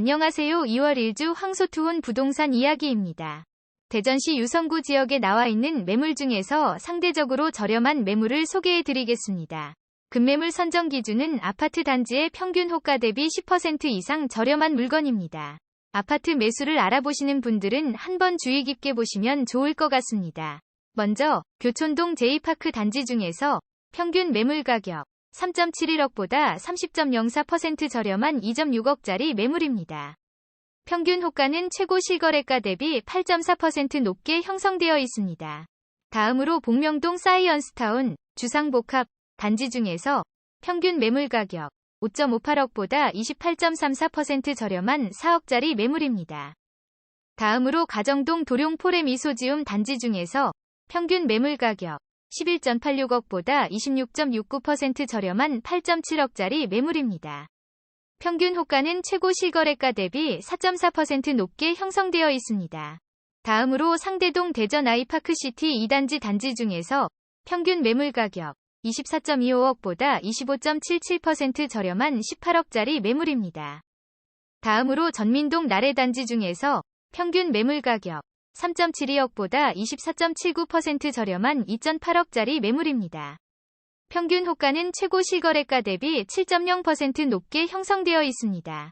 안녕하세요. 2월 1주 황소투혼 부동산 이야기입니다. 대전시 유성구 지역에 나와 있는 매물 중에서 상대적으로 저렴한 매물을 소개해 드리겠습니다. 급매물 선정 기준은 아파트 단지의 평균 호가 대비 10% 이상 저렴한 물건입니다. 아파트 매수를 알아보시는 분들은 한번 주의 깊게 보시면 좋을 것 같습니다. 먼저 교촌동 제2파크 단지 중에서 평균 매물 가격 3.71억보다 30.04% 저렴한 2.6억짜리 매물입니다. 평균 호가는 최고 실거래가 대비 8.4% 높게 형성되어 있습니다. 다음으로 복명동 사이언스타운 주상복합 단지 중에서 평균 매물 가격 5.58억보다 28.34% 저렴한 4억짜리 매물입니다. 다음으로 가정동 도룡포레 미소지움 단지 중에서 평균 매물 가격 11.86억보다 26.69% 저렴한 8.7억짜리 매물입니다. 평균 호가는 최고 실거래가 대비 4.4% 높게 형성되어 있습니다. 다음으로 상대동 대전 아이파크시티 2단지 단지 중에서 평균 매물 가격 24.25억보다 25.77% 저렴한 18억짜리 매물입니다. 다음으로 전민동 나래단지 중에서 평균 매물 가격 3.72억보다 24.79% 저렴한 2.8억짜리 매물입니다. 평균 호가는 최고 실거래가 대비 7.0% 높게 형성되어 있습니다.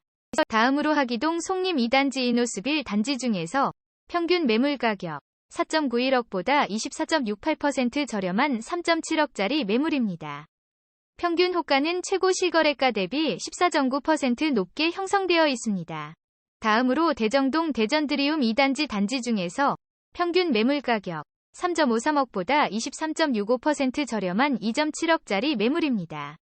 다음으로 하기동 송림 2단지 이노스빌 단지 중에서 평균 매물 가격 4.91억보다 24.68% 저렴한 3.7억짜리 매물입니다. 평균 호가는 최고 실거래가 대비 14.9% 높게 형성되어 있습니다. 다음으로 대정동 대전드리움 2단지 단지 중에서 평균 매물 가격 3.53억보다 23.65% 저렴한 2.7억짜리 매물입니다.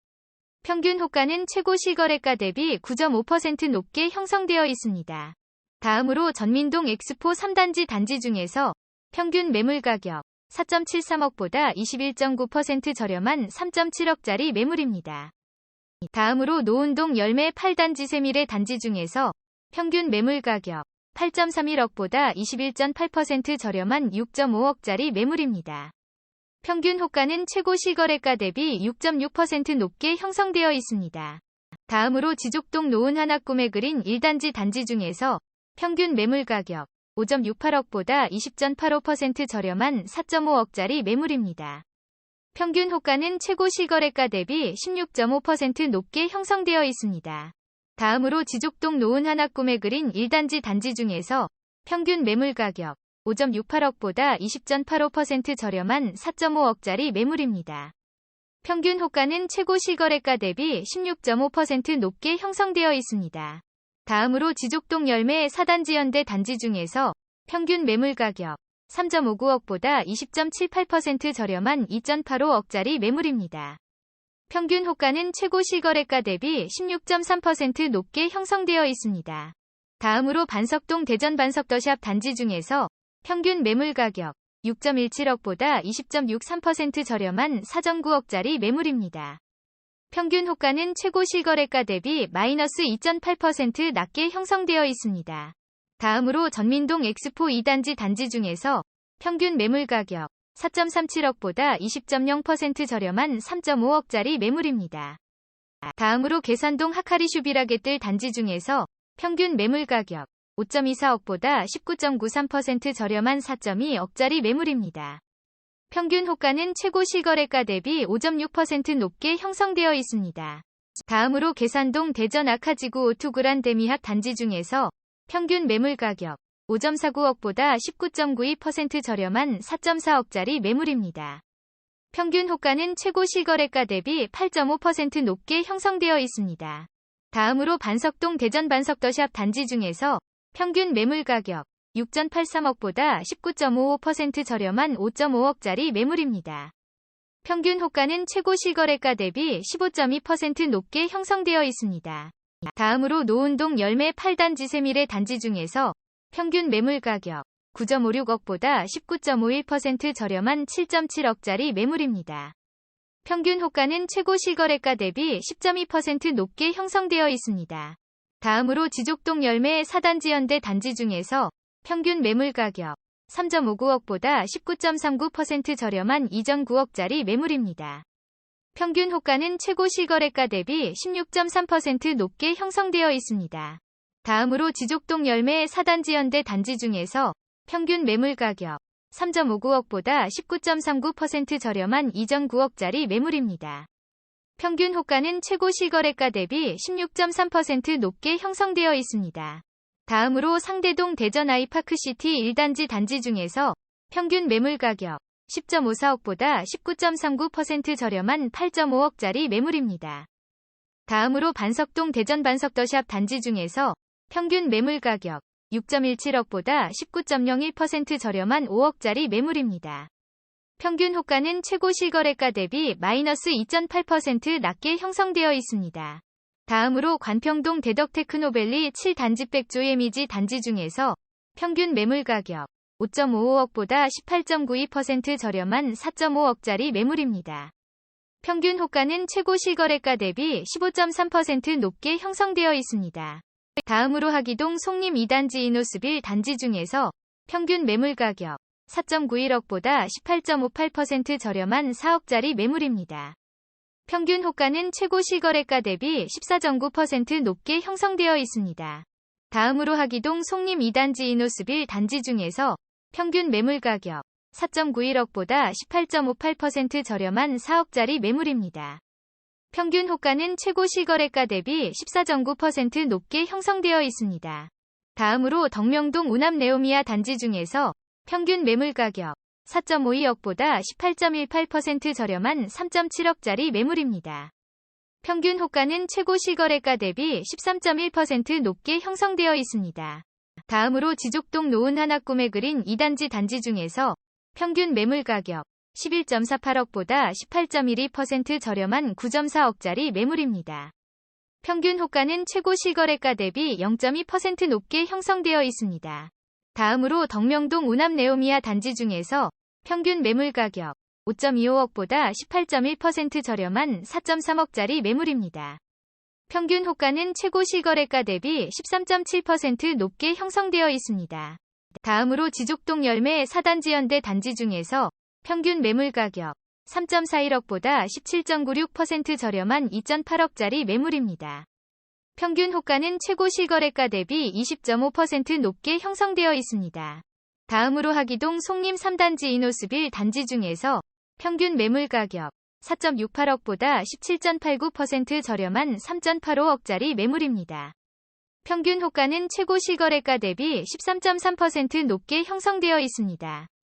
평균 호가는 최고 실거래가 대비 9.5% 높게 형성되어 있습니다. 다음으로 전민동 엑스포 3단지 단지 중에서 평균 매물 가격 4.73억보다 21.9% 저렴한 3.7억짜리 매물입니다. 다음으로 노은동 열매 8단지 세밀의 단지 중에서 평균 매물 가격 8.31억보다 21.8% 저렴한 6.5억짜리 매물입니다. 평균 호가는 최고 실거래가 대비 6.6% 높게 형성되어 있습니다. 다음으로 지족동 노은 하나 꿈의 그린 1단지 단지 중에서 평균 매물 가격 5.68억보다 20.85% 저렴한 4.5억짜리 매물입니다. 평균 호가는 최고 실거래가 대비 16.5% 높게 형성되어 있습니다. 다음으로 지족동 노은 하나 꿈의 그린 1단지 단지 중에서 평균 매물 가격 5.68억보다 20.85% 저렴한 4.5억짜리 매물입니다. 평균 호가는 최고 실거래가 대비 16.5% 높게 형성되어 있습니다. 다음으로 지족동 열매 4단지 연대 단지 중에서 평균 매물 가격 3.59억보다 20.78% 저렴한 2.85억짜리 매물입니다. 평균 호가는 최고 실거래가 대비 16.3% 높게 형성되어 있습니다. 다음으로 반석동 대전 반석더샵 단지 중에서 평균 매물 가격 6.17억보다 20.63% 저렴한 4.9억짜리 매물입니다. 평균 호가는 최고 실거래가 대비 마이너스 2.8% 낮게 형성되어 있습니다. 다음으로 전민동 엑스포 2단지 단지 중에서 평균 매물 가격 4.37억보다 20.0% 저렴한 3.5억짜리 매물입니다. 다음으로 계산동 하카리 슈비라게 뜰 단지 중에서 평균 매물 가격 5.24억보다 19.93% 저렴한 4.2억짜리 매물입니다. 평균 호가는 최고 실거래가 대비 5.6% 높게 형성되어 있습니다. 다음으로 계산동 대전 아카지구 오투그란 데미학 단지 중에서 평균 매물 가격 5.49억보다 19.92% 저렴한 4.4억짜리 매물입니다. 평균 호가는 최고 실거래가 대비 8.5% 높게 형성되어 있습니다. 다음으로 반석동 대전 반석더샵 단지 중에서 평균 매물 가격 6.83억보다 19.55% 저렴한 5.5억짜리 매물입니다. 평균 호가는 최고 실거래가 대비 15.2% 높게 형성되어 있습니다. 다음으로 노은동 열매 8단지 세밀의 단지 중에서 평균 매물 가격 9.56억보다 19.51% 저렴한 7.7억짜리 매물입니다. 평균 호가는 최고 실거래가 대비 10.2% 높게 형성되어 있습니다. 다음으로 지족동 열매 4단지 연대 단지 중에서 평균 매물 가격 3.59억보다 19.39% 저렴한 2.9억짜리 매물입니다. 평균 호가는 최고 실거래가 대비 16.3% 높게 형성되어 있습니다. 다음으로 지족동 열매 4단지 연대 단지 중에서 평균 매물 가격 3.59억보다 19.39% 저렴한 이전 9억짜리 매물입니다. 평균 호가는 최고 실거래가 대비 16.3% 높게 형성되어 있습니다. 다음으로 상대동 대전 아이파크시티 1단지 단지 중에서 평균 매물 가격 10.54억보다 19.39% 저렴한 8.5억짜리 매물입니다. 다음으로 반석동 대전 반석더샵 단지 중에서 평균 매물 가격 6.17억보다 19.01% 저렴한 5억짜리 매물입니다. 평균 호가는 최고 실거래가 대비 마이너스 2.8% 낮게 형성되어 있습니다. 다음으로 관평동 대덕테크노밸리 7단지 백조예미지 단지 중에서 평균 매물 가격 5.55억보다 18.92% 저렴한 4.5억짜리 매물입니다. 평균 호가는 최고 실거래가 대비 15.3% 높게 형성되어 있습니다. 다음으로 하기동 송림 2단지 이노스빌 단지 중에서 평균 매물 가격 4.91억보다 18.58% 저렴한 4억짜리 매물입니다. 평균 호가는 최고 실거래가 대비 14.9% 높게 형성되어 있습니다. 다음으로 하기동 송림 2단지 이노스빌 단지 중에서 평균 매물 가격 4.91억보다 18.58% 저렴한 4억짜리 매물입니다. 평균 호가는 최고 실거래가 대비 14.9% 높게 형성되어 있습니다. 다음으로 덕명동 우남 네오미아 단지 중에서 평균 매물 가격 4.52억보다 18.18% 저렴한 3.7억짜리 매물입니다. 평균 호가는 최고 실거래가 대비 13.1% 높게 형성되어 있습니다. 다음으로 지족동 노은 하나 꿈의 그린 2단지 단지 중에서 평균 매물 가격 11.48억보다 18.12% 저렴한 9.4억짜리 매물입니다. 평균 호가는 최고 실거래가 대비 0.2% 높게 형성되어 있습니다. 다음으로 덕명동 우남 네오미아 단지 중에서 평균 매물 가격 5.25억보다 18.1% 저렴한 4.3억짜리 매물입니다. 평균 호가는 최고 실거래가 대비 13.7% 높게 형성되어 있습니다. 다음으로 지족동 열매 4단지 연대 단지 중에서 평균 매물 가격 3.41억보다 17.96% 저렴한 2.8억짜리 매물입니다. 평균 호가는 최고 실거래가 대비 20.5% 높게 형성되어 있습니다. 다음으로 하기동 송림 3단지 이노스빌 단지 중에서 평균 매물 가격 4.68억보다 17.89% 저렴한 3.85억짜리 매물입니다. 평균 호가는 최고 실거래가 대비 13.3% 높게 형성되어 있습니다.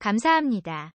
감사합니다.